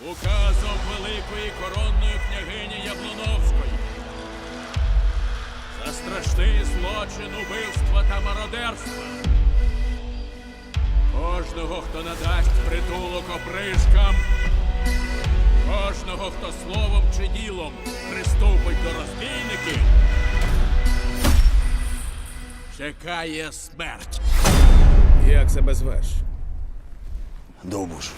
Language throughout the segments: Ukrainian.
указом великої коронної княгині Яблоновської. За страшний злочин убивства та мародерства. Кожного, хто надасть притулок опришкам, кожного, хто словом чи ділом приступить до розбійників, чекає смерть. Як себе звеш? Довбуш.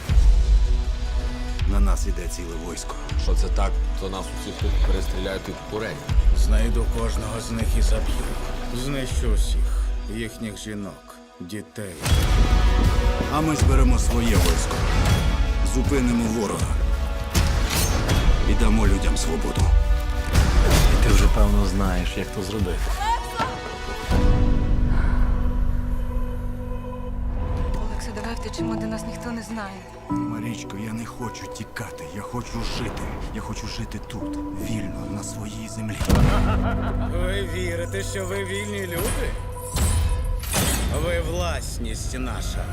На нас іде ціле військо. Що це так, то нас усіх тут перестріляють і курень. Знайду кожного з них і заб'ю. Знищу усіх їхніх жінок, дітей. А ми зберемо своє військо. Зупинимо ворога. І дамо людям свободу. І ти вже певно знаєш, як то зробити. Давай втечемо, де нас ніхто не знає. Марічко, я не хочу тікати. Я хочу жити. Я хочу жити тут, вільно, на своїй землі. Ви вірите, що ви вільні люди? Ви власність наша.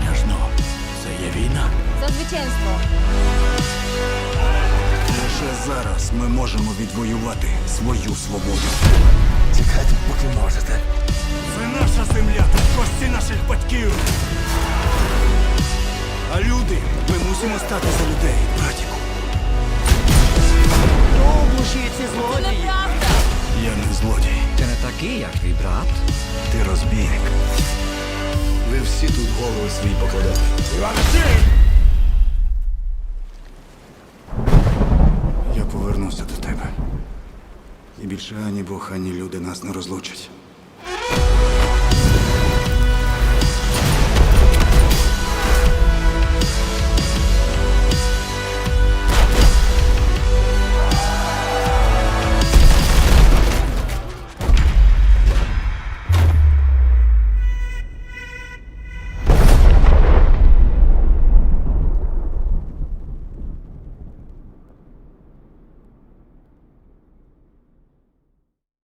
Княжно, це є війна. За звичайство. Лише зараз ми можемо відвоювати свою свободу. Чекайте, поки можете. Це наша земля, тут кості наших батьків. А люди, ми мусимо стати за людей, братіку. Це неправда. Я не злодій, Ти не такий, як твій брат. ти розбійник. Ви всі тут голови свої покладете. Я повернуся до тебе. І більше ані Бог, ані люди нас не розлучать.